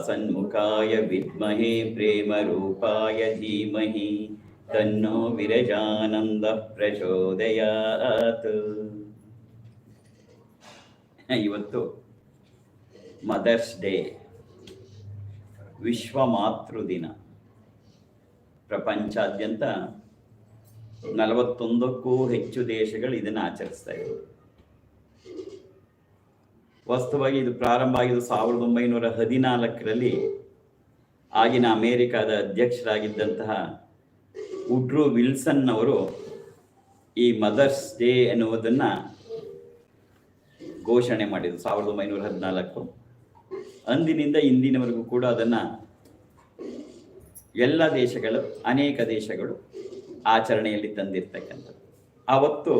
सन्मुखाय विद्महे प्रेमरूपाय धीमहि तन्नो विरजानन्दः ಪ್ರಚೋದಯಾತ್ ಇವತ್ತು ಮದರ್ಸ್ ಡೇ ವಿಶ್ವ ಮಾತೃ ದಿನ ಪ್ರಪಂಚಾದ್ಯಂತ ನಲವತ್ತೊಂದಕ್ಕೂ ಹೆಚ್ಚು ದೇಶಗಳು ಇದನ್ನು ಆಚರಿಸ್ತಾ ಇವೆ ವಾಸ್ತವವಾಗಿ ಇದು ಪ್ರಾರಂಭ ಆಗಿದ್ದು ಸಾವಿರದ ಒಂಬೈನೂರ ಹದಿನಾಲ್ಕರಲ್ಲಿ ಆಗಿನ ಅಮೇರಿಕಾದ ಅಧ್ಯಕ್ಷರಾಗಿದ್ದಂತಹ ಉಡ್ರೂ ವಿಲ್ಸನ್ ಅವರು ಈ ಮದರ್ಸ್ ಡೇ ಎನ್ನುವುದನ್ನು ಘೋಷಣೆ ಮಾಡಿದರು, ಸಾವಿರದ ಒಂಬೈನೂರ ಹದಿನಾಲ್ಕು. ಅಂದಿನಿಂದ ಇಂದಿನವರೆಗೂ ಕೂಡ ಅದನ್ನು ಎಲ್ಲ ದೇಶಗಳು, ಅನೇಕ ದೇಶಗಳು ಆಚರಣೆಯಲ್ಲಿ ತಂದಿರ್ತಕ್ಕಂಥದ್ದು. ಆವತ್ತು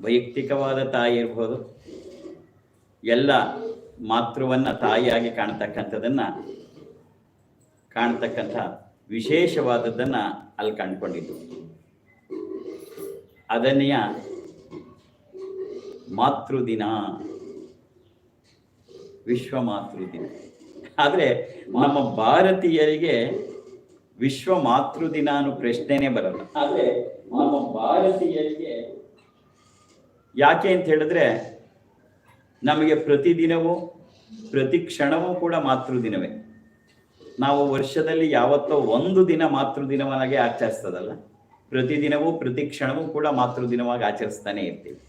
ವೈಯಕ್ತಿಕವಾದ ತಾಯಿ ಇರ್ಬೋದು ಎಲ್ಲ ಮಾತೃವನ್ನ ತಾಯಿಯಾಗಿ ಕಾಣ್ತಕ್ಕಂಥದ್ದನ್ನ ಕಾಣ್ತಕ್ಕಂಥ ವಿಶೇಷವಾದದ್ದನ್ನ ಅಲ್ಲಿ ಕಂಡುಕೊಂಡಿದ್ದು ಅದನ್ನೆಯ ಮಾತೃದಿನ ವಿಶ್ವ ಮಾತೃದಿನ ಆದರೆ ನಮ್ಮ ಭಾರತೀಯರಿಗೆ ವಿಶ್ವ ಮಾತೃದಿನ ಅನ್ನೋ ಪ್ರಶ್ನೆನೇ ಬರಲ್ಲ. ಆದರೆ ನಮ್ಮ ಭಾರತೀಯರಿಗೆ ಯಾಕೆ ಅಂತ ಹೇಳಿದ್ರೆ ನಮಗೆ ಪ್ರತಿದಿನವೂ, ಪ್ರತಿ ಕ್ಷಣವೂ ಕೂಡ ಮಾತೃದಿನವೇ. ನಾವು ವರ್ಷದಲ್ಲಿ ಯಾವತ್ತೋ ಒಂದು ದಿನ ಮಾತೃದಿನವನ್ನಾಗಿ ಆಚರಿಸ್ತದಲ್ಲ? ಪ್ರತಿದಿನವೂ, ಪ್ರತಿ ಕ್ಷಣವೂ ಕೂಡ ಮಾತೃದಿನವಾಗಿ ಆಚರಿಸ್ತಾನೆ ಇರ್ತೀವಿ.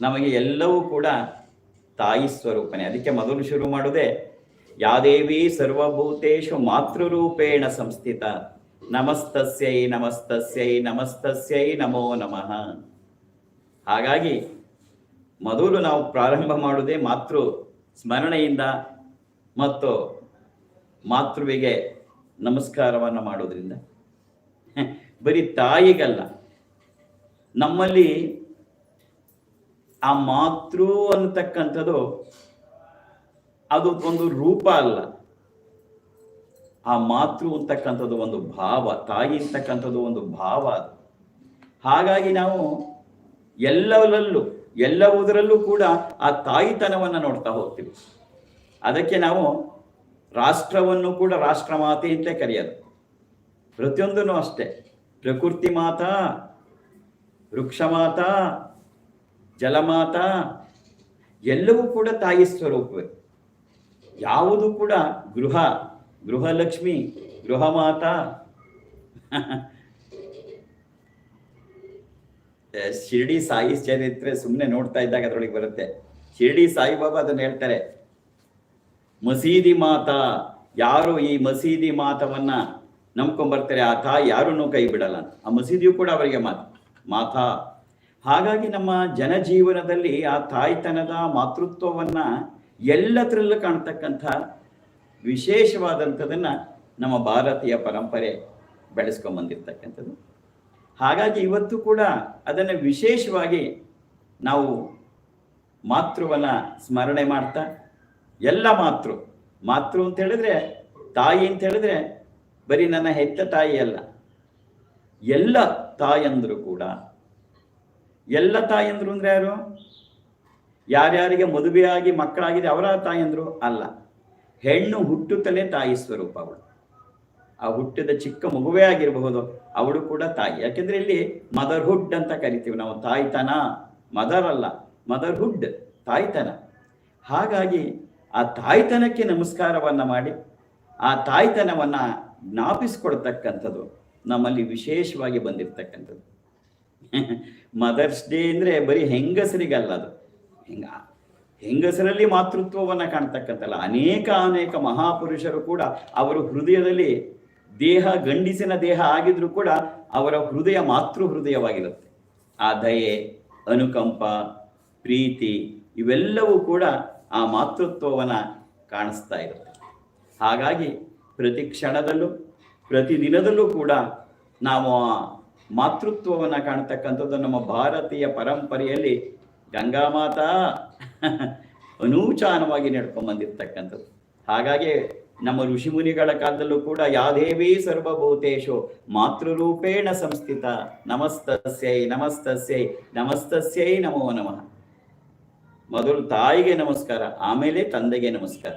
ನಮಗೆ ಎಲ್ಲವೂ ಕೂಡ ತಾಯಿ ಸ್ವರೂಪನೇ. ಅದಕ್ಕೆ ಮೊದಲು ಶುರು ಮಾಡೋದೇ ಯಾದೇವಿ ಸರ್ವಭೂತೇಶು ಮಾತೃರೂಪೇಣ ಸಂಸ್ಥಿತ. ನಮಸ್ತಸ್ಯೈ ನಮಸ್ತಸ್ಯೈ ನಮಸ್ತಸ್ಯೈ, ನಮೋ ನಮಃ. ಹಾಗಾಗಿ ಮೊದಲು ನಾವು ಪ್ರಾರಂಭ ಮಾಡುವುದೇ ಮಾತೃ ಸ್ಮರಣೆಯಿಂದ ಮತ್ತು ಮಾತೃವಿಗೆ ನಮಸ್ಕಾರವನ್ನು ಮಾಡೋದ್ರಿಂದ ಬರೀ ತಾಯಿಗಲ್ಲ. ನಮ್ಮಲ್ಲಿ ಆ ಮಾತೃ ಅನ್ನತಕ್ಕಂಥದ್ದು ಅದು ಒಂದು ರೂಪ ಅಲ್ಲ. ಆ ಮಾತೃ ಅಂತಕ್ಕಂಥದ್ದು ಒಂದು ಭಾವ, ತಾಯಿ ಅಂತಕ್ಕಂಥದ್ದು ಒಂದು ಭಾವ ಹಾಗಾಗಿ ನಾವು ಎಲ್ಲವಲ್ಲೂ ಎಲ್ಲವುದರಲ್ಲೂ ಕೂಡ ಆ ತಾಯಿತನವನ್ನು ನೋಡ್ತಾ ಹೋಗ್ತೀವಿ. ಅದಕ್ಕೆ ನಾವು ರಾಷ್ಟ್ರವನ್ನು ಕೂಡ ರಾಷ್ಟ್ರ ಮಾತೆ ಅಂತ ಕರೆಯೋದು. ಪ್ರತಿಯೊಂದೂ ಅಷ್ಟೇ. ಪ್ರಕೃತಿ ಮಾತಾ ವೃಕ್ಷ ಮಾತಾ ಜಲಮಾತಾ, ಎಲ್ಲವೂ ಕೂಡ ತಾಯಿ ಸ್ವರೂಪವೇ. ಯಾವುದು ಕೂಡ ಗೃಹ, ಗೃಹಲಕ್ಷ್ಮಿ ಗೃಹ ಮಾತಾ ಶಿರ್ಡಿ ಸಾಯಿ ಚರಿತ್ರೆ ಸುಮ್ಮನೆ ನೋಡ್ತಾ ಇದ್ದಾಗ ಅದ್ರೊಳಗೆ ಬರುತ್ತೆ. ಶಿರ್ಡಿ ಸಾಯಿಬಾಬಾ ಅದನ್ನ ಹೇಳ್ತಾರೆ. ಮಸೀದಿ ಮಾತಾ, ಯಾರು ಈ ಮಸೀದಿ ಮಾತವನ್ನ ನಂಬ್ಕೊಂಡ್ಬರ್ತಾರೆ ಆ ತಾಯಿ ಯಾರನ್ನೂ ಕೈ ಬಿಡಲ್ಲ ಆ ಮಸೀದಿಯು ಕೂಡ ಅವರಿಗೆ ಮಾತು, ಮಾತಾ. ಹಾಗಾಗಿ ನಮ್ಮ ಜನಜೀವನದಲ್ಲಿ ಆ ತಾಯ್ತನದ ಮಾತೃತ್ವವನ್ನ ಎಲ್ಲದರಲ್ಲೂ ಕಾಣ್ತಕ್ಕಂಥ ವಿಶೇಷವಾದಂಥದನ್ನ ನಮ್ಮ ಭಾರತೀಯ ಪರಂಪರೆ ಬೆಳೆಸ್ಕೊಂಬಂದಿರ್ತಕ್ಕಂಥದ್ದು. ಹಾಗಾಗಿ ಇವತ್ತು ಕೂಡ ಅದನ್ನು ವಿಶೇಷವಾಗಿ ನಾವು ಮಾತೃವನ್ನ ಸ್ಮರಣೆ ಮಾಡ್ತಾ, ಎಲ್ಲ ಮಾತೃ ಮಾತೃ ಅಂತ ಹೇಳಿದ್ರೆ ತಾಯಿ ಅಂತ ಹೇಳಿದ್ರೆ ಬರೀ ನನ್ನ ಹೆತ್ತ ತಾಯಿ ಅಲ್ಲ, ಎಲ್ಲ ತಾಯಂದರು ಕೂಡ, ಎಲ್ಲ ತಾಯಂದ್ರು ಅಂದ್ರೆ ಯಾರು? ಯಾರ್ಯಾರಿಗೆ ಮದುವೆಯಾಗಿ ಮಕ್ಕಳಾಗಿದೆ ಅವರ ತಾಯಂದ್ರು ಅಲ್ಲ, ಹೆಣ್ಣು ಹುಟ್ಟುತ್ತಲೇ ತಾಯಿ ಸ್ವರೂಪ ಅವಳು. ಆ ಹುಟ್ಟಿದ ಚಿಕ್ಕ ಮಗುವೇ ಆಗಿರಬಹುದು, ಅವಳು ಕೂಡ ತಾಯಿ. ಯಾಕೆಂದ್ರೆ ಇಲ್ಲಿ ಮದರ್ಹುಡ್ ಅಂತ ಕರಿತೀವಿ ನಾವು, ತಾಯ್ತನ ಮದರ್ ಅಲ್ಲ ಮದರ್ಹುಡ್ ತಾಯ್ತನ. ಹಾಗಾಗಿ ಆ ತಾಯ್ತನಕ್ಕೆ ನಮಸ್ಕಾರವನ್ನ ಮಾಡಿ, ಆ ತಾಯ್ತನವನ್ನ ಜ್ಞಾಪಿಸ್ಕೊಡ್ತಕ್ಕಂಥದ್ದು ನಮ್ಮಲ್ಲಿ ವಿಶೇಷವಾಗಿ ಬಂದಿರತಕ್ಕಂಥದ್ದು. ಮದರ್ಸ್ ಡೇ ಅಂದ್ರೆ ಬರೀ ಹೆಂಗಸರಿಗಲ್ಲ ಅದು. ಹೆಂಗ, ಹೆಂಗಸರಲ್ಲಿ ಮಾತೃತ್ವವನ್ನ ಕಾಣ್ತಕ್ಕಂಥಲ್ಲ. ಅನೇಕ ಅನೇಕ ಮಹಾಪುರುಷರು ಕೂಡ ಅವರು ಹೃದಯದಲ್ಲಿ ದೇಹ ಗಂಡಿಸಿನ ದೇಹ ಆಗಿದ್ರೂ ಕೂಡ ಅವರ ಹೃದಯ ಮಾತೃ ಹೃದಯವಾಗಿರುತ್ತೆ ಆ ದಯೆ, ಅನುಕಂಪ, ಪ್ರೀತಿ ಇವೆಲ್ಲವೂ ಕೂಡ ಆ ಮಾತೃತ್ವವನ್ನು ಕಾಣಿಸ್ತಾ ಇರುತ್ತೆ. ಹಾಗಾಗಿ ಪ್ರತಿ ಕ್ಷಣದಲ್ಲೂ, ಪ್ರತಿ ದಿನದಲ್ಲೂ ಕೂಡ ನಾವು ಆ ಮಾತೃತ್ವವನ್ನು ಕಾಣ್ತಕ್ಕಂಥದ್ದು ನಮ್ಮ ಭಾರತೀಯ ಪರಂಪರೆಯಲ್ಲಿ ಗಂಗಾ ಮಾತಾ ಅನೂಚಾನವಾಗಿ ನಡ್ಕೊಂಡ್ಬಂದಿರ್ತಕ್ಕಂಥದ್ದು ಹಾಗಾಗಿ ನಮ್ಮ ಋಷಿಮುನಿಗಳ ಕಾಲದಲ್ಲೂ ಕೂಡ ಯಾದೇವಿ ಸರ್ವಭೂತೇಶು ಮಾತೃರೂಪೇಣ ಸಂಸ್ಥಿತ, ನಮಸ್ತಸ್ಯೈ ನಮಸ್ತಸ್ಯೈ ನಮಸ್ತಸ್ಯೈ ನಮೋ ನಮಃ. ಮೊದಲು ತಾಯಿಗೆ ನಮಸ್ಕಾರ, ಆಮೇಲೆ ತಂದೆಗೆ ನಮಸ್ಕಾರ.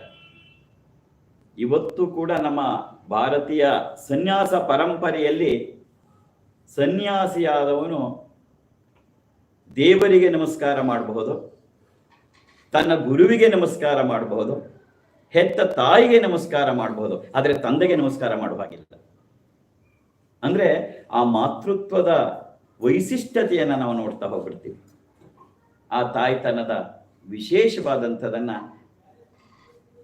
ಇವತ್ತು ಕೂಡ ನಮ್ಮ ಭಾರತೀಯ ಸನ್ಯಾಸ ಪರಂಪರೆಯಲ್ಲಿ ಸನ್ಯಾಸಿಯಾದವನು ದೇವರಿಗೆ ನಮಸ್ಕಾರ ಮಾಡಬಹುದು, ತನ್ನ ಗುರುವಿಗೆ ನಮಸ್ಕಾರ ಮಾಡಬಹುದು ಹೆತ್ತ ತಾಯಿಗೆ ನಮಸ್ಕಾರ ಮಾಡಬಹುದು ಆದರೆ ತಂದೆಗೆ ನಮಸ್ಕಾರ ಮಾಡುವ ಹಾಗಿಲ್ಲ. ಅಂದ್ರೆ ಆ ಮಾತೃತ್ವದ ವೈಶಿಷ್ಟ್ಯತೆಯನ್ನು ನಾವು ನೋಡ್ತಾ ಹೋಗ್ಬಿಡ್ತೀವಿ. ಆ ತಾಯ್ತನದ ವಿಶೇಷವಾದಂಥದನ್ನ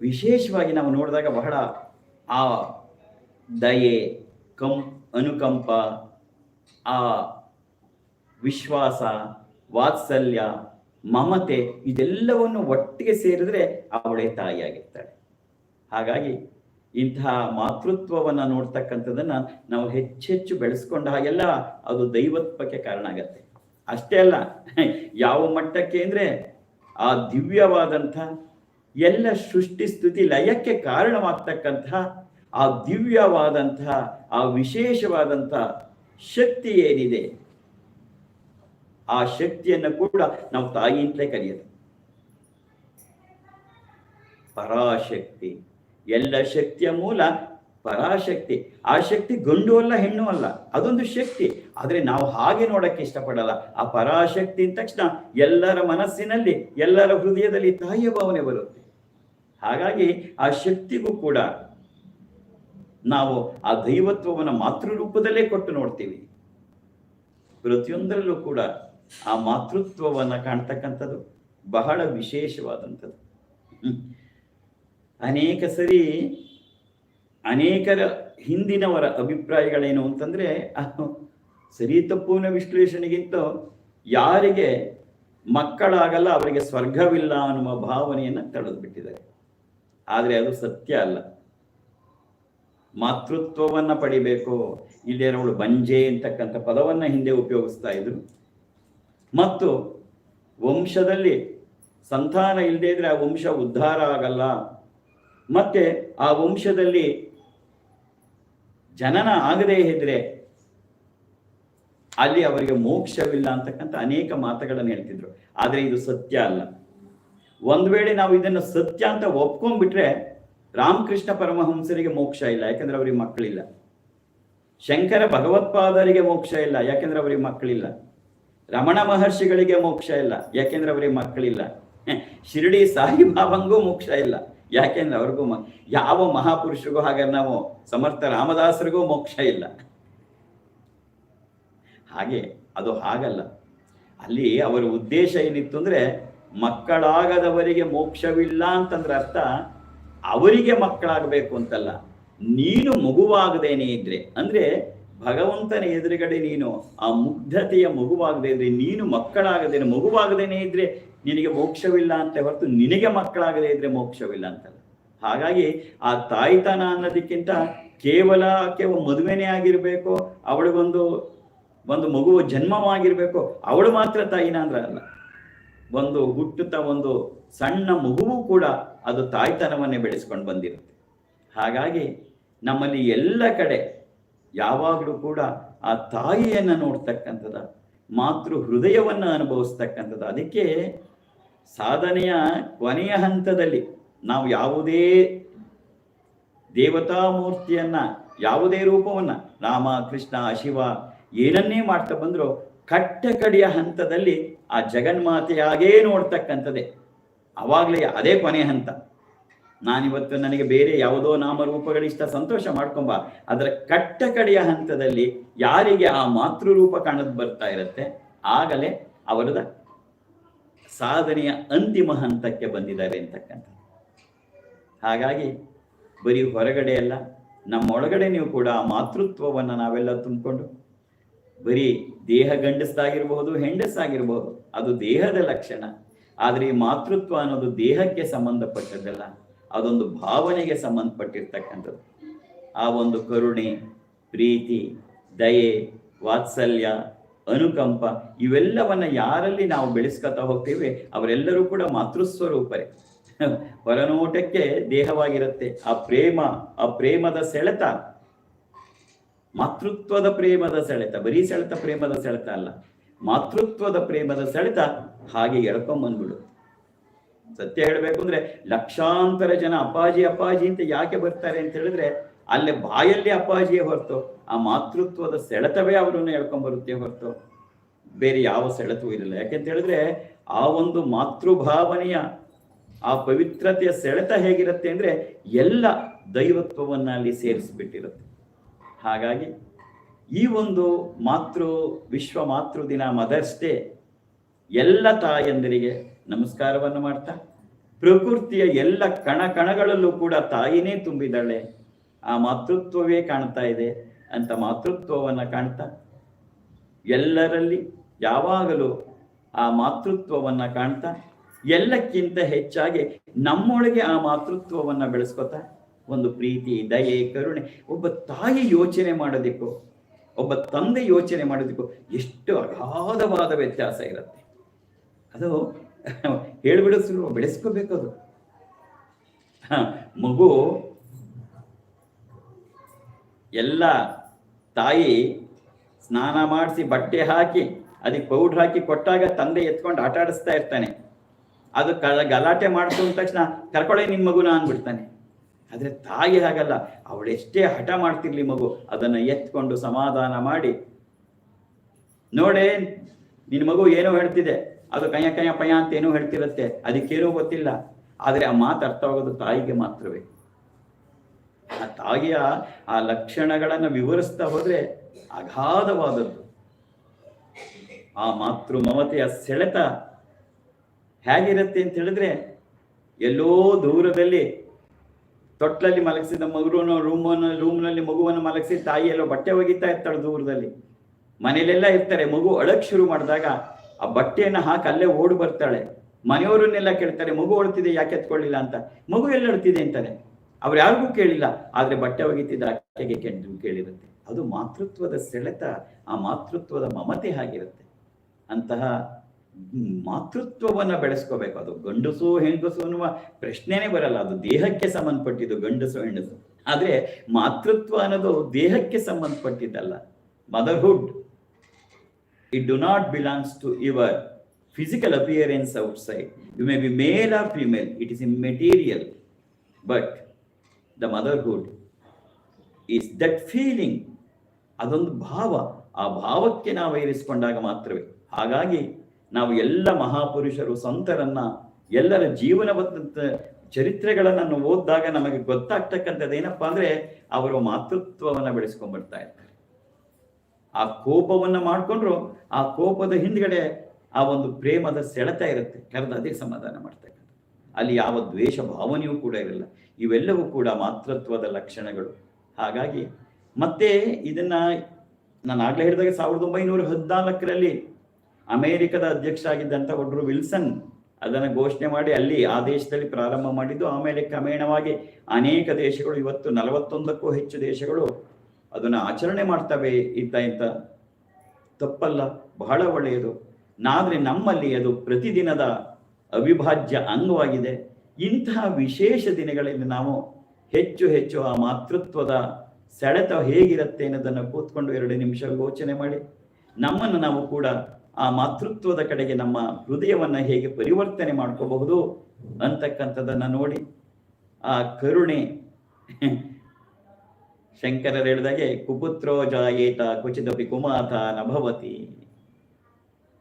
ವಿಶೇಷವಾಗಿ ನಾವು ನೋಡಿದಾಗ ಬಹಳ ಆ ದಯೆ, ಕಂ, ಅನುಕಂಪ, ಆ ವಿಶ್ವಾಸ, ವಾತ್ಸಲ್ಯ, ಮಮತೆ ಇದೆಲ್ಲವನ್ನು ಒಟ್ಟಿಗೆ ಸೇರಿದ್ರೆ ಅವಳೇ ತಾಯಿಯಾಗಿರ್ತಾಳೆ. ಹಾಗಾಗಿ ಇಂತಹ ಮಾತೃತ್ವವನ್ನು ನೋಡ್ತಕ್ಕಂಥದ್ದನ್ನ ನಾವು ಹೆಚ್ಚೆಚ್ಚು ಬೆಳೆಸ್ಕೊಂಡ ಹಾಗೆಲ್ಲ ಅದು ದೈವತ್ವಕ್ಕೆ ಕಾರಣ ಆಗತ್ತೆ. ಅಷ್ಟೇ ಅಲ್ಲ, ಯಾವ ಮಟ್ಟಕ್ಕೆ ಅಂದರೆ ಆ ದಿವ್ಯವಾದಂಥ ಎಲ್ಲ ಸೃಷ್ಟಿ ಸ್ತುತಿ ಲಯಕ್ಕೆ ಕಾರಣವಾಗ್ತಕ್ಕಂಥ ಆ ದಿವ್ಯವಾದಂತಹ ಆ ವಿಶೇಷವಾದಂಥ ಶಕ್ತಿ ಏನಿದೆ, ಆ ಶಕ್ತಿಯನ್ನು ಕೂಡ ನಾವು ತಾಯಿ ಅಂತಲೇ ಕರೆಯೋದು ಪರಾಶಕ್ತಿ. ಎಲ್ಲ ಶಕ್ತಿಯ ಮೂಲ ಪರಾಶಕ್ತಿ. ಆ ಶಕ್ತಿ ಗಂಡು ಅಲ್ಲ, ಹೆಣ್ಣು ಅಲ್ಲ, ಅದೊಂದು ಶಕ್ತಿ. ಆದ್ರೆ ನಾವು ಹಾಗೆ ನೋಡಕ್ಕೆ ಇಷ್ಟಪಡಲ್ಲ. ಆ ಪರಾಶಕ್ತಿ ಅಂದ ತಕ್ಷಣ ಎಲ್ಲರ ಮನಸ್ಸಿನಲ್ಲಿ, ಎಲ್ಲರ ಹೃದಯದಲ್ಲಿ ತಾಯಿಯ ಭಾವನೆ ಬರುತ್ತೆ. ಹಾಗಾಗಿ ಆ ಶಕ್ತಿಗೂ ಕೂಡ ನಾವು ಆ ದೈವತ್ವವನ್ನು ಮಾತೃ ರೂಪದಲ್ಲೇ ಕೊಟ್ಟು ನೋಡ್ತೀವಿ. ಪ್ರತಿಯೊಂದರಲ್ಲೂ ಕೂಡ ಆ ಮಾತೃತ್ವವನ್ನ ಕಾಣ್ತಕ್ಕಂಥದ್ದು ಬಹಳ ವಿಶೇಷವಾದಂಥದ್ದು. ಅನೇಕ ಸರಿ ಅನೇಕರ ಹಿಂದಿನವರ ಅಭಿಪ್ರಾಯಗಳೇನು ಅಂತಂದ್ರೆ ಸರಿ ತಪ್ಪುವಿನ ವಿಶ್ಲೇಷಣೆಗಿಂತ ಯಾರಿಗೆ ಮಕ್ಕಳಾಗಲ್ಲ, ಅವರಿಗೆ ಸ್ವರ್ಗವಿಲ್ಲ ಅನ್ನುವ ಭಾವನೆಯನ್ನ ತಡೆದು ಬಿಟ್ಟಿದ್ದಾರೆ ಆದರೆ ಅದು ಸತ್ಯ ಅಲ್ಲ. ಮಾತೃತ್ವವನ್ನ ಪಡಿಬೇಕು. ಇಲ್ಲಿರೋಳು ಬಂಜೆ ಅಂತಕ್ಕಂಥ ಪದವನ್ನ ಹಿಂದೆ ಉಪಯೋಗಿಸ್ತಾ ಇದ್ರು. ಮತ್ತು ವಂಶದಲ್ಲಿ ಸಂತಾನ ಇಲ್ಲದೆ ಇದ್ರೆ ಆ ವಂಶ ಉದ್ಧಾರ ಆಗಲ್ಲ. ಮತ್ತೆ ಆ ವಂಶದಲ್ಲಿ ಜನನ ಆಗದೇ ಇದ್ರೆ ಅಲ್ಲಿ ಅವರಿಗೆ ಮೋಕ್ಷವಿಲ್ಲ ಅಂತಕ್ಕಂಥ ಅನೇಕ ಮಾತುಗಳನ್ನು ಹೇಳ್ತಿದ್ರು. ಆದ್ರೆ ಇದು ಸತ್ಯ ಅಲ್ಲ. ಒಂದ್ ವೇಳೆ ನಾವು ಇದನ್ನು ಸತ್ಯ ಅಂತ ಒಪ್ಕೊಂಡ್ಬಿಟ್ರೆ ರಾಮಕೃಷ್ಣ ಪರಮಹಂಸರಿಗೆ ಮೋಕ್ಷ ಇಲ್ಲ, ಯಾಕಂದ್ರೆ ಅವರಿಗೆ ಮಕ್ಕಳಿಲ್ಲ. ಶಂಕರ ಭಗವತ್ಪಾದರಿಗೆ ಮೋಕ್ಷ ಇಲ್ಲ, ಯಾಕೆಂದ್ರೆ ಅವರಿಗೆ ಮಕ್ಕಳಿಲ್ಲ. ರಮಣ ಮಹರ್ಷಿಗಳಿಗೆ ಮೋಕ್ಷ ಇಲ್ಲ, ಯಾಕೆಂದ್ರೆ ಅವರಿಗೆ ಮಕ್ಕಳಿಲ್ಲ. ಶಿರಡಿ ಸಾಯಿಬಾಬಂಗೂ ಮೋಕ್ಷ ಇಲ್ಲ. ಯಾಕೆಂದ್ರೆ ಅವ್ರಿಗೂ ಯಾವ ಮಹಾಪುರುಷರಿಗೂ ಹಾಗಾದ್ರೆ ನಾವು ಸಮರ್ಥ ರಾಮದಾಸರಿಗೂ ಮೋಕ್ಷ ಇಲ್ಲ. ಹಾಗೆ ಅದು ಹಾಗಲ್ಲ. ಅಲ್ಲಿ ಅವರ ಉದ್ದೇಶ ಏನಿತ್ತು ಅಂದ್ರೆ ಮಕ್ಕಳಾಗದವರಿಗೆ ಮೋಕ್ಷವಿಲ್ಲ ಅಂತಂದ್ರೆ ಅರ್ಥ ಅವರಿಗೆ ಮಕ್ಕಳಾಗಬೇಕು ಅಂತಲ್ಲ. ನೀನು ಮಗುವಾಗದೇನೆ ಇದ್ರೆ. ಅಂದ್ರೆ ಭಗವಂತನ ಎದುರುಗಡೆ ನೀನು ಆ ಮುಗ್ಧತೆಯ ಮಗುವಾಗದೇ ಇದ್ರೆ, ನೀನು ಮಕ್ಕಳಾಗದೇನೆ ಮಗುವಾಗದೇನೆ ಇದ್ರೆ ನಿನಗೆ ಮೋಕ್ಷವಿಲ್ಲ ಅಂತ ಹೊರತು ನಿನಗೆ ಮಕ್ಕಳಾಗದೇ ಇದ್ರೆ ಮೋಕ್ಷವಿಲ್ಲ ಅಂತಲ್ಲ. ಹಾಗಾಗಿ ಆ ತಾಯ್ತನ ಅನ್ನೋದಕ್ಕಿಂತ ಕೇವಲ ಕೇವಲ ಮದುವೆನೇ ಆಗಿರ್ಬೇಕು ಅವಳಿಗೊಂದು ಒಂದು ಮಗುವ ಜನ್ಮವಾಗಿರ್ಬೇಕು, ಅವಳು ಮಾತ್ರ ತಾಯಿನ ಅಂದ್ರ ಅಲ್ಲ. ಒಂದು ಹುಟ್ಟುತ್ತಾ ಒಂದು ಸಣ್ಣ ಮಗುವು ಕೂಡ ಅದು ತಾಯ್ತನವನ್ನೇ ಬೆಳೆಸ್ಕೊಂಡು ಬಂದಿರುತ್ತೆ. ಹಾಗಾಗಿ ನಮ್ಮಲ್ಲಿ ಎಲ್ಲ ಕಡೆ ಯಾವಾಗಲೂ ಕೂಡ ಆ ತಾಯಿಯನ್ನು ನೋಡ್ತಕ್ಕಂಥದ, ಮಾತೃ ಹೃದಯವನ್ನು ಅನುಭವಿಸ್ತಕ್ಕಂಥದ್ದು ಅದಕ್ಕೆ ಸಾಧನೆಯ ಕೊನೆಯ ಹಂತದಲ್ಲಿ ನಾವು ಯಾವುದೇ ದೇವತಾ ಮೂರ್ತಿಯನ್ನ, ಯಾವುದೇ ರೂಪವನ್ನ, ರಾಮ, ಕೃಷ್ಣ, ಶಿವ ಏನನ್ನೇ ಮಾಡ್ತಾ ಬಂದರೂ ಕಟ್ಟ ಕಡೆಯ ಹಂತದಲ್ಲಿ ಆ ಜಗನ್ಮಾತೆಯಾಗೇ ನೋಡ್ತಕ್ಕಂಥದ್ದೇ. ಅವಾಗಲೇ ಅದೇ ಕೊನೆಯ ಹಂತ. ನಾನಿವತ್ತು ನನಗೆ ಬೇರೆ ಯಾವುದೋ ನಾಮರೂಪಗಳಿಷ್ಟ ಸಂತೋಷ ಮಾಡ್ಕೊಂಬ, ಅದರ ಕಟ್ಟ ಕಡೆಯ ಹಂತದಲ್ಲಿ ಯಾರಿಗೆ ಆ ಮಾತೃರೂಪ ಕಾಣದ್ ಬರ್ತಾ ಇರುತ್ತೆ, ಆಗಲೇ ಅವರದ ಸಾಧನೆಯ ಅಂತಿಮ ಹಂತಕ್ಕೆ ಬಂದಿದ್ದಾರೆ ಅಂತಕ್ಕಂಥ ಹಾಗಾಗಿ ಬರೀ ಹೊರಗಡೆ ಅಲ್ಲ, ನಮ್ಮೊಳಗಡೆ ನೀವು ಕೂಡ ಆ ಮಾತೃತ್ವವನ್ನು ನಾವೆಲ್ಲ ತುಂಬಿಕೊಂಡು, ಬರೀ ದೇಹ ಗಂಡಸಾಗಿರ್ಬಹುದು ಹೆಂಡಸಾಗಿರ್ಬಹುದು ಅದು ದೇಹದ ಲಕ್ಷಣ. ಆದರೆ ಈ ಮಾತೃತ್ವ ಅನ್ನೋದು ದೇಹಕ್ಕೆ ಸಂಬಂಧಪಟ್ಟದ್ದಲ್ಲ. ಅದೊಂದು ಭಾವನೆಗೆ ಸಂಬಂಧಪಟ್ಟಿರ್ತಕ್ಕಂಥದ್ದು. ಆ ಒಂದು ಕರುಣೆ, ಪ್ರೀತಿ, ದಯೆ, ವಾತ್ಸಲ್ಯ, ಅನುಕಂಪ ಇವೆಲ್ಲವನ್ನ ಯಾರಲ್ಲಿ ನಾವು ಬೆಳೆಸ್ಕೊತಾ ಹೋಗ್ತೇವೆ ಅವರೆಲ್ಲರೂ ಕೂಡ ಮಾತೃಸ್ವರೂಪರೇ. ಹೊರನೋಟಕ್ಕೆ ದೇಹವಾಗಿರುತ್ತೆ ಆ ಪ್ರೇಮ, ಆ ಪ್ರೇಮದ ಸೆಳೆತ. ಮಾತೃತ್ವದ ಪ್ರೇಮದ ಸೆಳೆತ, ಬರೀ ಸೆಳೆತ ಪ್ರೇಮದ ಸೆಳೆತ ಅಲ್ಲ, ಮಾತೃತ್ವದ ಪ್ರೇಮದ ಸೆಳೆತ ಹಾಗೆ ಎಳ್ಕೊಂಬಂದ್ಬಿಡು. ಸತ್ಯ ಹೇಳಬೇಕು ಅಂದ್ರೆ ಲಕ್ಷಾಂತರ ಜನ ಅಪ್ಪಾಜಿ ಅಪ್ಪಾಜಿ ಅಂತ ಯಾಕೆ ಬರ್ತಾರೆ ಅಂತ ಹೇಳಿದ್ರೆ ಅಲ್ಲಿ ಬಾಯಲ್ಲಿ ಅಪ್ಪಾಜಿಯೇ ಹೊರತು, ಆ ಮಾತೃತ್ವದ ಸೆಳೆತವೇ ಅವರನ್ನು ಹೇಳ್ಕೊಂಡ್ ಬರುತ್ತೆ ಹೊರತು. ಬೇರೆ ಯಾವ ಸೆಳೆತವೂ ಇರಲಿಲ್ಲ ಯಾಕೆಂತ ಹೇಳಿದ್ರೆ ಆ ಒಂದು ಮಾತೃಭಾವನೆಯ, ಆ ಪವಿತ್ರತೆಯ ಸೆಳೆತ ಹೇಗಿರುತ್ತೆ ಅಂದ್ರೆ ಎಲ್ಲ ದೈವತ್ವವನ್ನ ಅಲ್ಲಿ ಸೇರಿಸ್ಬಿಟ್ಟಿರುತ್ತೆ. ಹಾಗಾಗಿ ಈ ಒಂದು ಮಾತೃ, ವಿಶ್ವ ಮಾತೃ ದಿನ ಮದರ್ಸ್ ಡೇ ಎಲ್ಲ ತಾಯಂದಿರಿಗೆ ನಮಸ್ಕಾರವನ್ನು ಮಾಡ್ತಾ, ಪ್ರಕೃತಿಯ ಎಲ್ಲ ಕಣ ಕಣಗಳಲ್ಲೂ ಕೂಡ ತಾಯಿನೇ ತುಂಬಿದ್ದಾಳೆ. ಆ ಮಾತೃತ್ವವೇ ಕಾಣ್ತಾ ಇದೆ. ಅಂತ ಮಾತೃತ್ವವನ್ನ ಕಾಣ್ತಾ, ಎಲ್ಲರಲ್ಲಿ ಯಾವಾಗಲೂ ಆ ಮಾತೃತ್ವವನ್ನ ಕಾಣ್ತಾ, ಎಲ್ಲಕ್ಕಿಂತ ಹೆಚ್ಚಾಗಿ ನಮ್ಮೊಳಗೆ ಆ ಮಾತೃತ್ವವನ್ನ ಬೆಳೆಸ್ಕೊತಾ, ಒಂದು ಪ್ರೀತಿ, ದಯೆ, ಕರುಣೆ, ಒಬ್ಬ ತಾಯಿ ಯೋಚನೆ ಮಾಡೋದಿಕ್ಕೂ, ಒಬ್ಬ ತಂದೆ ಯೋಚನೆ ಮಾಡೋದಿಕ್ಕು ಎಷ್ಟು ಅಗಾಧವಾದ ವ್ಯತ್ಯಾಸ ಇರುತ್ತೆ. ಅದು ಹೇಳ್ಬಿಡೋ ಸುಲಭ ಅದು. ಮಗು, ಎಲ್ಲ ತಾಯಿ ಸ್ನಾನ ಮಾಡಿಸಿ ಬಟ್ಟೆ ಹಾಕಿ, ಅದಕ್ಕೆ ಪೌಡ್ರ್ ಹಾಕಿ ಕೊಟ್ಟಾಗ ತಂದೆ ಎತ್ಕೊಂಡು ಆಟ ಆಡಿಸ್ತಾ ಇರ್ತಾನೆ. ಅದು ಕ, ಗಲಾಟೆ ಅಂದ ತಕ್ಷಣ ಕರ್ಕೊಳ್ಳೆ ನಿನ್ ಮಗುನ ಅಂದ್ಬಿಡ್ತಾನೆ. ಆದ್ರೆ ತಾಯಿ ಹಾಗಲ್ಲ, ಅವಳೆಷ್ಟೇ ಹಠ ಮಾಡ್ತಿರ್ಲಿ ಮಗು, ಅದನ್ನ ಎತ್ಕೊಂಡು ಸಮಾಧಾನ ಮಾಡಿ. ನೋಡೇ, ನಿನ್ ಮಗು ಏನೋ ಹೇಳ್ತಿದೆ. ಅದು ಕಯ್ಯ ಕಯ್ಯ ಪಯ ಅಂತ ಏನೋ ಹೇಳ್ತಿರತ್ತೆ. ಅದಕ್ಕೇನೂ ಗೊತ್ತಿಲ್ಲ. ಆದ್ರೆ ಆ ಮಾತು ಅರ್ಥವಾಗೋದು ತಾಯಿಗೆ ಮಾತ್ರವೇ. ಆ ತಾಯಿಯ ಆ ಲಕ್ಷಣಗಳನ್ನ ವಿವರಿಸ್ತಾ ಹೋದ್ರೆ ಅಗಾಧವಾದದ್ದು. ಆ ಮಾತೃ ಮಮತೆಯ ಸೆಳೆತ ಹೇಗಿರುತ್ತೆ ಅಂತ ಹೇಳಿದ್ರೆ, ಎಲ್ಲೋ ದೂರದಲ್ಲಿ ತೊಟ್ಲಲ್ಲಿ ಮಲಗಿಸಿದ ಮಗುನ ರೂಮನ್ನು, ರೂಮ್ನಲ್ಲಿ ಮಗುವನ್ನು ಮಲಗಿಸಿ ತಾಯಿ ಬಟ್ಟೆ ಒಗಿತಾ ಇರ್ತಾಳೆ ದೂರದಲ್ಲಿ. ಮನೇಲೆಲ್ಲ ಇರ್ತಾರೆ. ಮಗು ಅಳಕ್ ಶುರು ಮಾಡಿದಾಗ ಆ ಬಟ್ಟೆಯನ್ನು ಹಾಕಿ ಅಲ್ಲೇ ಓಡಿ ಬರ್ತಾಳೆ. ಮನೆಯವರನ್ನೆಲ್ಲ ಕೇಳ್ತಾರೆ, ಮಗು ಅಳ್ತಿದೆ ಯಾಕೆ ಎತ್ಕೊಳ್ಳಿಲ್ಲ ಅಂತ? ಮಗು ಎಲ್ಲಿ ಅಳ್ತಿದೆ ಅಂತಾನೆ ಅವ್ರು ಯಾರಿಗೂ ಕೇಳಿಲ್ಲ, ಆದ್ರೆ ಬಟ್ಟೆ ಒಗಿತಿದ್ದ ಅಕ್ಕೆಗೆ ಕೆಂಡು ಕೇಳಿರುತ್ತೆ. ಅದು ಮಾತೃತ್ವದ ಸೆಳೆತ, ಆ ಮಾತೃತ್ವದ ಮಮತೆ ಹಾಗಿರುತ್ತೆ. ಅಂತಹ ಮಾತೃತ್ವವನ್ನ ಬೆಳೆಸ್ಕೋಬೇಕು. ಅದು ಗಂಡಸು, ಹೆಂಗಸು ಅನ್ನುವ ಪ್ರಶ್ನೆನೇ ಬರಲ್ಲ. ಅದು ದೇಹಕ್ಕೆ ಸಂಬಂಧಪಟ್ಟಿದ್ದು ಗಂಡಸು ಹೆಂಡಸು ಆದ್ರೆ ಮಾತೃತ್ವ ಅನ್ನೋದು ದೇಹಕ್ಕೆ ಸಂಬಂಧಪಟ್ಟಿದ್ದಲ್ಲ. Motherhood it do not belongs to your physical appearance outside. You may be male or female. It is immaterial. But the motherhood is that feeling. ಅದೊಂದು ಭಾವ ಆ ಭಾವಕ್ಕೆ ನಾವು ಇರಿಸಿಕೊಂಡಾಗ ಮಾತ್ರವೇ ಹಾಗಾಗಿ ನಾವು ಎಲ್ಲ ಮಹಾಪುರುಷರು ಸಂತರನ್ನ ಎಲ್ಲರ ಜೀವನದ ಚರಿತ್ರೆಗಳನ್ನು ಓದಿದಾಗ ನಮಗೆ ಗೊತ್ತಾಗ್ತಕ್ಕಂಥದ್ದು ಏನಪ್ಪಾ ಅಂದ್ರೆ ಅವರು ಮಾತೃತ್ವವನ್ನು ಬೆಳೆಸ್ಕೊಂಡ್ಬಿಡ್ತಾ ಇರ್ತಾರೆ ಆ ಕೋಪವನ್ನ ಮಾಡಿಕೊಂಡ್ರು ಆ ಕೋಪದ ಹಿಂದ್ಗಡೆ ಆ ಒಂದು ಪ್ರೇಮದ ಸೆಳೆತ ಇರುತ್ತೆ. ಕರೆದು ಅದೇ ಸಮಾಧಾನ ಮಾಡ್ತಕ್ಕಂಥ ಅಲ್ಲಿ ಯಾವ ದ್ವೇಷ ಭಾವನೆಯೂ ಕೂಡ ಇರಲ್ಲ. ಇವೆಲ್ಲವೂ ಕೂಡ ಮಾತೃತ್ವದ ಲಕ್ಷಣಗಳು. ಹಾಗಾಗಿ ಮತ್ತೆ ಇದನ್ನ ನಾನು ಆಗ್ಲೇ ಹೇಳಿದಾಗ ಸಾವಿರದ ಒಂಬೈನೂರ ಹದಿನಾಲ್ಕರಲ್ಲಿ ಅಮೆರಿಕದ ಅಧ್ಯಕ್ಷ ಆಗಿದ್ದಂತ ಒಬ್ರು ವಿಲ್ಸನ್ ಅದನ್ನು ಘೋಷಣೆ ಮಾಡಿ ಅಲ್ಲಿ ಆ ದೇಶದಲ್ಲಿ ಪ್ರಾರಂಭ ಮಾಡಿದ್ದು. ಆಮೇಲೆ ಕ್ರಮೇಣವಾಗಿ ಅನೇಕ ದೇಶಗಳು ಇವತ್ತು ನಲವತ್ತೊಂದಕ್ಕೂ ಹೆಚ್ಚು ದೇಶಗಳು ಅದನ್ನ ಆಚರಣೆ ಮಾಡ್ತವೆ ಇದ್ದ ಇಂತ. ತಪ್ಪಲ್ಲ, ಬಹಳ ಒಳ್ಳೆಯದು. ನಾದ್ರೆ ನಮ್ಮಲ್ಲಿ ಅದು ಪ್ರತಿದಿನದ ಅವಿಭಾಜ್ಯ ಅಂಗವಾಗಿದೆ. ಇಂತಹ ವಿಶೇಷ ದಿನಗಳಲ್ಲಿ ನಾವು ಹೆಚ್ಚು ಹೆಚ್ಚು ಆ ಮಾತೃತ್ವದ ಸೆಳೆತ ಹೇಗಿರುತ್ತೆ ಅನ್ನೋದನ್ನು ಕೂತ್ಕೊಂಡು ಎರಡು ನಿಮಿಷ ಯೋಚನೆ ಮಾಡಿ. ನಮ್ಮನ್ನು ನಾವು ಕೂಡ ಆ ಮಾತೃತ್ವದ ಕಡೆಗೆ ನಮ್ಮ ಹೃದಯವನ್ನ ಹೇಗೆ ಪರಿವರ್ತನೆ ಮಾಡ್ಕೋಬಹುದು ಅಂತಕ್ಕಂಥದ್ದನ್ನು ನೋಡಿ. ಆ ಕರುಣೆ ಶಂಕರರು ಹೇಳಿದಾಗೆ, ಕುಪುತ್ರೋ ಜಾಯೇತ ಕುಚಿದಪಿ ಕುಮಾತ ನಭವತಿ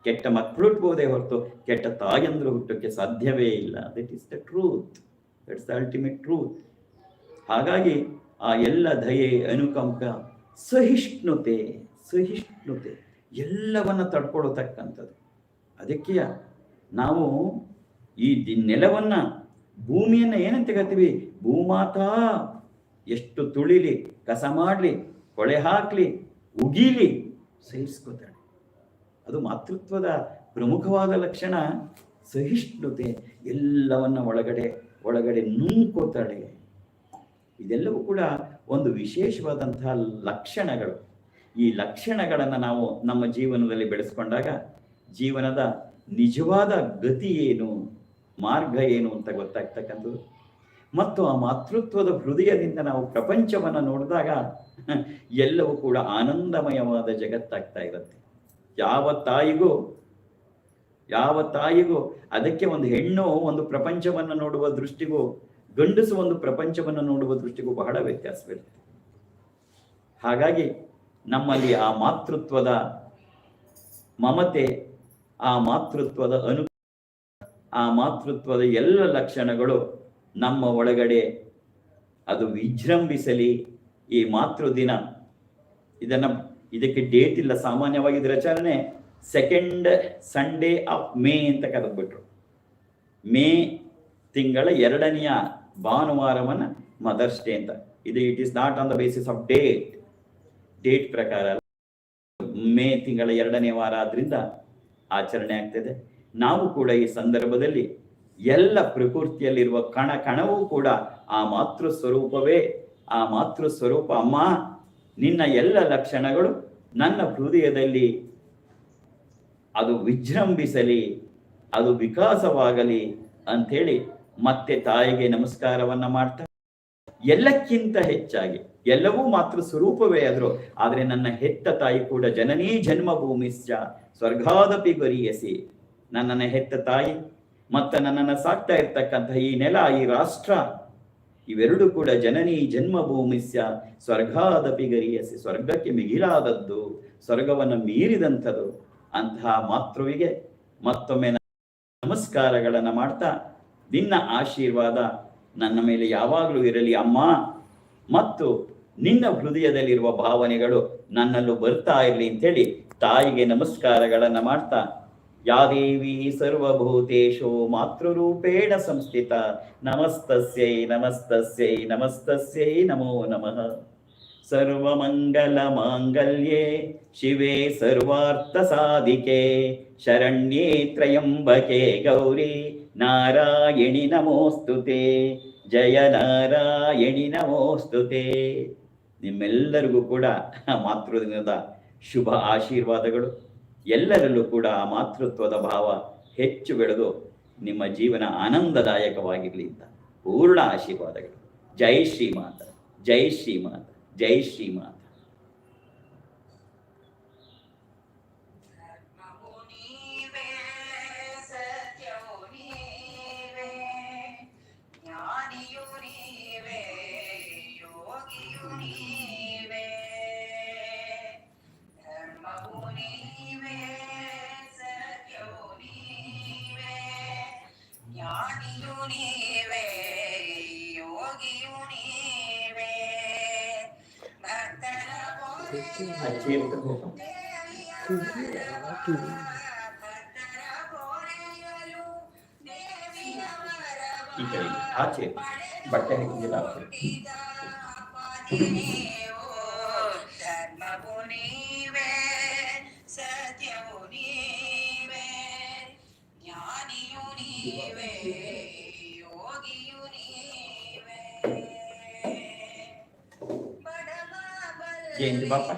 ಕೆಟ್ಟ ಮಕ್ಕಳು ಹುಟ್ಟಬಹುದೇ ಹೊರತು, ಕೆಟ್ಟ ತಾಯಂದ್ರು ಹುಟ್ಟಕ್ಕೆ ಸಾಧ್ಯವೇ ಇಲ್ಲ. That is the truth that's the ultimate truth ಹಾಗಾಗಿ ಆ ಎಲ್ಲ ದಯೆ, ಅನುಕಂಪ, ಸಹಿಷ್ಣುತೆ ಸಹಿಷ್ಣುತೆ ಎಲ್ಲವನ್ನ ತಡ್ಕೊಳ್ಳತಕ್ಕಂಥದ್ದು ಅದಕ್ಕೆ ನಾವು ಈ ನೆಲವನ್ನ ಭೂಮಿಯನ್ನ ಏನಂತ ಕರಿತೀವಿ ಭೂಮಾತಾ, ಎಷ್ಟು ತುಳಿಲಿ ಕಸ ಮಾಡಲಿ, ಕೊಳೆ ಹಾಕಲಿ, ಉಗೀಲಿ ಸಹಿಸ್ಕೋತಾಳೆ ಅದು ಮಾತೃತ್ವದ ಪ್ರಮುಖವಾದ ಲಕ್ಷಣ. ಸಹಿಷ್ಣುತೆ ಎಲ್ಲವನ್ನ ಒಳಗಡೆ ಒಳಗಡೆ ನುಂಕೋತಾಳೆ ಇದೆಲ್ಲವೂ ಕೂಡ ಒಂದು ವಿಶೇಷವಾದಂತಹ ಲಕ್ಷಣಗಳು. ಈ ಲಕ್ಷಣಗಳನ್ನು ನಾವು ನಮ್ಮ ಜೀವನದಲ್ಲಿ ಬೆಳೆಸ್ಕೊಂಡಾಗ ಜೀವನದ ನಿಜವಾದ ಗತಿ ಏನು, ಮಾರ್ಗ ಏನು ಅಂತ ಗೊತ್ತಾಗ್ತಕ್ಕಂಥದ್ದು. ಮತ್ತು ಆ ಮಾತೃತ್ವದ ಹೃದಯದಿಂದ ನಾವು ಪ್ರಪಂಚವನ್ನು ನೋಡಿದಾಗ ಎಲ್ಲವೂ ಕೂಡ ಆನಂದಮಯವಾದ ಜಗತ್ತಾಗ್ತಾ ಇರುತ್ತೆ. ಯಾವ ತಾಯಿಗೂ ಯಾವ ತಾಯಿಗೂ ಅದಕ್ಕೆ ಒಂದು ಹೆಣ್ಣು ಒಂದು ಪ್ರಪಂಚವನ್ನು ನೋಡುವ ದೃಷ್ಟಿಗೂ, ಗಂಡಸು ಒಂದು ಪ್ರಪಂಚವನ್ನು ನೋಡುವ ದೃಷ್ಟಿಗೂ ಬಹಳ ವ್ಯತ್ಯಾಸವಿರುತ್ತೆ. ಹಾಗಾಗಿ ನಮ್ಮಲ್ಲಿ ಆ ಮಾತೃತ್ವದ ಮಮತೆ, ಆ ಮಾತೃತ್ವದ ಅನು, ಆ ಮಾತೃತ್ವದ ಎಲ್ಲ ಲಕ್ಷಣಗಳು ನಮ್ಮ ಒಳಗಡೆ ಅದು ವಿಜೃಂಭಿಸಲಿ ಈ ಮಾತೃ ದಿನ ಇದನ್ನ ಇದಕ್ಕೆ ಡೇಟ್ ಇಲ್ಲ, ಸಾಮಾನ್ಯವಾಗಿ ಇದರ ಆಚರಣೆ ಸೆಕೆಂಡ್ ಸಂಡೇ ಆಫ್ ಮೇ ಅಂತ ಕರೆದ್ಬಿಟ್ರು ಮೇ ತಿಂಗಳ ಎರಡನೆಯ ಭಾನುವಾರವನ್ನು ಮದರ್ಸ್ ಡೇ ಅಂತ. ಇದು it is not on the basis of date date ಪ್ರಕಾರ. ಮೇ ತಿಂಗಳ ಎರಡನೇ ವಾರ ಆದ್ರಿಂದ ಆಚರಣೆ ಆಗ್ತದೆ ನಾವು ಕೂಡ ಈ ಸಂದರ್ಭದಲ್ಲಿ ಎಲ್ಲ ಪ್ರಕೃತಿಯಲ್ಲಿರುವ ಕಣ ಕಣವೂ ಕೂಡ ಆ ಮಾತೃ ಸ್ವರೂಪವೇ ಆ ಮಾತೃ ಸ್ವರೂಪ ಅಮ್ಮ, ನಿನ್ನ ಎಲ್ಲ ಲಕ್ಷಣಗಳು ನನ್ನ ಹೃದಯದಲ್ಲಿ ಅದು ವಿಜೃಂಭಿಸಲಿ, ಅದು ವಿಕಾಸವಾಗಲಿ ಅಂಥೇಳಿ ಮತ್ತೆ ತಾಯಿಗೆ ನಮಸ್ಕಾರವನ್ನ ಮಾಡ್ತಾ, ಎಲ್ಲಕ್ಕಿಂತ ಹೆಚ್ಚಾಗಿ, ಎಲ್ಲವೂ ಮಾತೃ ಸ್ವರೂಪವೇ ಆದ್ರು, ಆದ್ರೆ ನನ್ನ ಹೆತ್ತ ತಾಯಿ ಕೂಡ ಜನನೀ ಜನ್ಮಭೂಮಿಶ್ಚ, ಸ್ವರ್ಗಾದಪಿ ಗೊರಿಯಸಿ. ನನ್ನನ್ನ ಹೆತ್ತ ತಾಯಿ ಮತ್ತೆ ನನ್ನನ್ನು ಸಾಕ್ತಾ ಇರ್ತಕ್ಕಂಥ ಈ ನೆಲ, ಈ ರಾಷ್ಟ್ರ, ಇವೆರಡು ಕೂಡ ಜನನಿ ಜನ್ಮಭೂಮಿಸ್ಯ ಸ್ವರ್ಗಾದಪಿ ಗರಿಯಸಿ, ಸ್ವರ್ಗಕ್ಕೆ ಮಿಗಿಲಾದದ್ದು, ಸ್ವರ್ಗವನ್ನು ಮೀರಿದಂಥದ್ದು ಅಂತಹ ಮಾತೃವಿಗೆ ಮತ್ತೊಮ್ಮೆ ನಮಸ್ಕಾರಗಳನ್ನ ಮಾಡ್ತಾ, ನಿನ್ನ ಆಶೀರ್ವಾದ ನನ್ನ ಮೇಲೆ ಯಾವಾಗಲೂ ಇರಲಿ ಅಮ್ಮ. ಮತ್ತು ನಿನ್ನ ಹೃದಯದಲ್ಲಿರುವ ಭಾವನೆಗಳು ನನ್ನಲ್ಲೂ ಬರ್ತಾ ಇರಲಿ ಅಂತೇಳಿ ತಾಯಿಗೆ ನಮಸ್ಕಾರಗಳನ್ನು ಮಾಡ್ತಾ ದೇವಿ ಸರ್ವಭೂತೇಶು ಮಾತೃರೂಪೇಣ ಸಂಸ್ಥಿತ. ನಮಸ್ತಸ್ಯೈ ನಮಸ್ತಸ್ಯೈ ನಮಸ್ತಸ್ಯೈ ನಮೋ ನಮಃ. ಸರ್ವಮಂಗಲ ಮಾಂಗಲ್ಯೇ ಶಿವೆ ಸರ್ವಾರ್ಥ ಸಾಧಿಕೆ ಶರಣ್ಯೇ ತ್ರಯಂಬಕೆ ಗೌರಿ, ನಾರಾಯಣಿ ನಮೋಸ್ತುತೆ, ಜಯ ನಾರಾಯಣಿ ನಮೋಸ್ತುತೆ. ನಿಮ್ಮೆಲ್ಲರಿಗೂ ಕೂಡ ಮಾತೃದಿನದ ಶುಭ ಆಶೀರ್ವಾದಗಳು. ಎಲ್ಲರಲ್ಲೂ ಕೂಡ ಆ ಮಾತೃತ್ವದ ಭಾವ ಹೆಚ್ಚು ಬೆಳೆದು ನಿಮ್ಮ ಜೀವನ ಆನಂದದಾಯಕವಾಗಿರಲಿ ಅಂತ ಪೂರ್ಣ ಆಶೀರ್ವಾದಗಳು. ಜೈ ಶ್ರೀಮಾತ ಜೈ ಶ್ರೀಮಾತ ಜೈ ಶ್ರೀಮಾತ. ಆಚೆ ಬಟ್ಟೆ ಹಾಕಿದ್ದಿಲ್ಲ ಆಚೆ. ఏంది పాప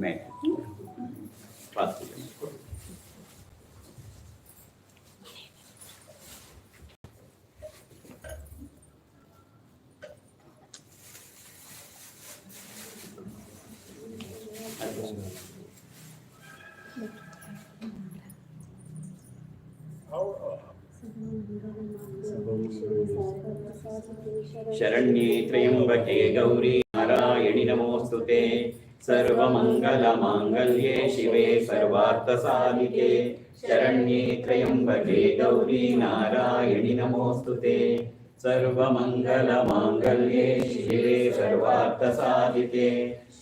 మే పాత్ర शरण्ये त्र्यम्बके गौरी नारायणि नमोऽस्तु ते सर्वमङ्गलमाङ्गल्ये शिवे सर्वार्थसाधिके शरण्ये त्र्यम्बके गौरी नारायणि नमोऽस्तु ते सर्वमङ्गलमाङ्गल्ये शिवे सर्वार्थसाधिके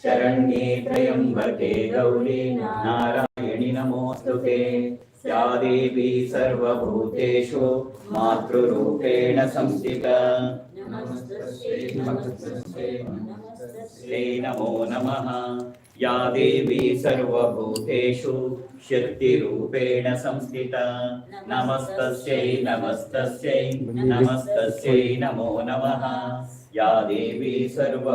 शरण्ये त्र्यम्बके गौरी नारायणि नमोऽस्तु ते या देवी सर्वभूतेषु मातृरूपेण संस्थिता ते नमो नमः। या देवी सर्वभूतेषु शक्तिरूपेण संस्थिता। नमस्तस्यै नमस्तस्यै नमस्तस्यै, नमो नमः। या देवी सर्व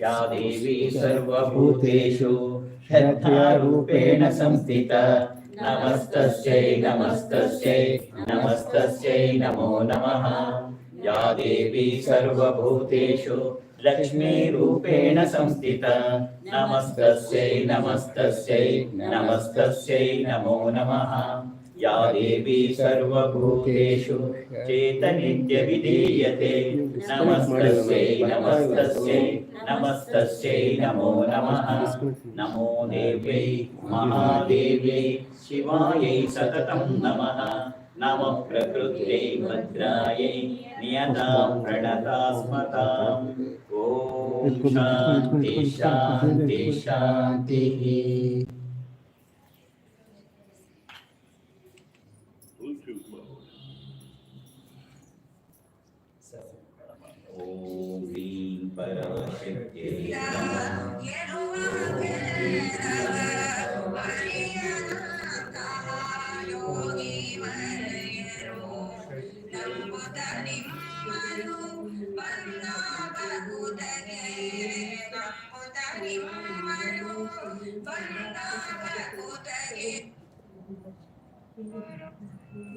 या देवी सर्वभूतेषु श्रद्धारूपेण संस्थिता। नमस्तस्यै नमस्तस्यै नमस्तस्यै, नमो नमः। या देवी सर्वभूतेषु लक्ष्मीरूपेण संस्थिता नमस्तस्यै नमस्तस्यै नमस्तस्यै नमो नमः या देवी सर्वभूतेषु चेतनित्यविधीयते नमस्तस्यै नमस्तस्यै नमस्तस्यै नमो नमः नमो देव्यै महादेव्यै शिवायै सततं नमः नमः प्रकृत्यै भद्रायै नियतां प्रणता स्मताम् ॐ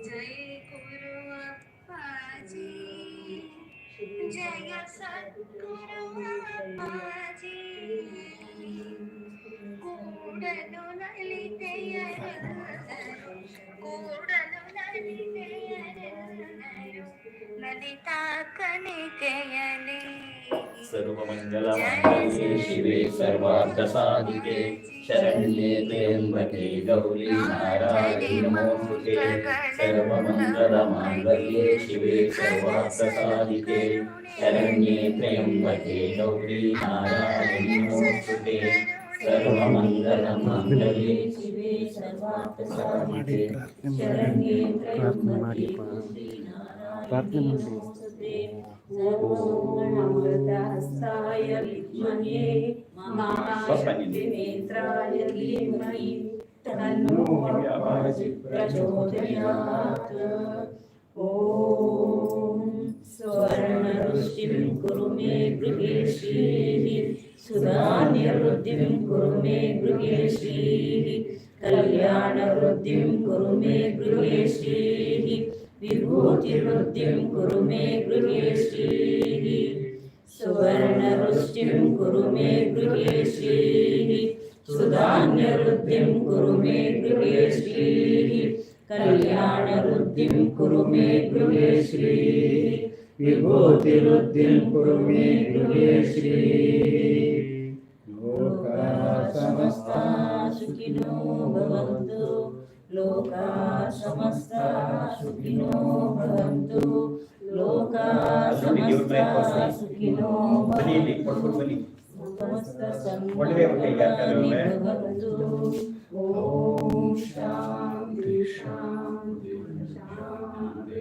ಜಯ ಗುರು ಅಪ್ಪಾಜಿ ಜಯ ಸದ್ಗುರು ಅಪ್ಪಾಜಿ ಕೂಡಲು ನಲಿತೆಯರೆಲ್ಲರು ಕೂಡಲು ನಲಿತೆಯರೆಲ್ಲರು ಲಲಿತಾ ಕನಿಕೆಯಲಿ सर्वमङ्गलमङ्गले शिवे सर्वार्थसाधिके शरण्ये त्र्यम्बके गौरी नारायणी सर्वमङ्गलमाङ्गल्ये शिवे सर्वार्थसाधिके शरण्ये त्र्यम्बके गौरी नारायणी नमोऽस्तुते सर्वमङ्गलमृतहस्ताय विद्महे महाशक्तिनेत्राय धीमहि तन्नो प्रचोदयात्। ॐ स्वर्णरुचिं कुरु मे गृहे सुधान्यवृद्धिं विभूतिवृद्धिं कुरु मे कुरु मे गृहे श्रीः लोकाः समस्ता समस्ताः सुखिनो भवन्तु लोकाः समस्ता सुखिनो भवन्तु लोकाः समस्ता सुखिनो ಬನ್ನಿ ಇಲ್ಲಿ भवन्तु ಕೊಡ್ಕೊಂಡು ಬನ್ನಿ ಸಮಸ್ತ ಒಳ್ಳೆಯ ಹೊಟ್ಟೆಗೆ ಹಾಕಲ್ವೇ? ಸನ್ಮಂಗಳಾನಿ ಭವಂತು ಓಂ ಶಾಂತಿ ಶಾಂತಿ ಶಾಂತಿ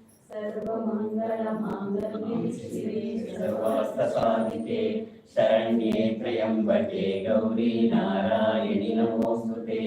सर्वमङ्गलमाङ्गल्ये शिवे सर्वार्थसाधिके शरण्ये त्र्यम्बके गौरी नारायणि नमोऽस्तुते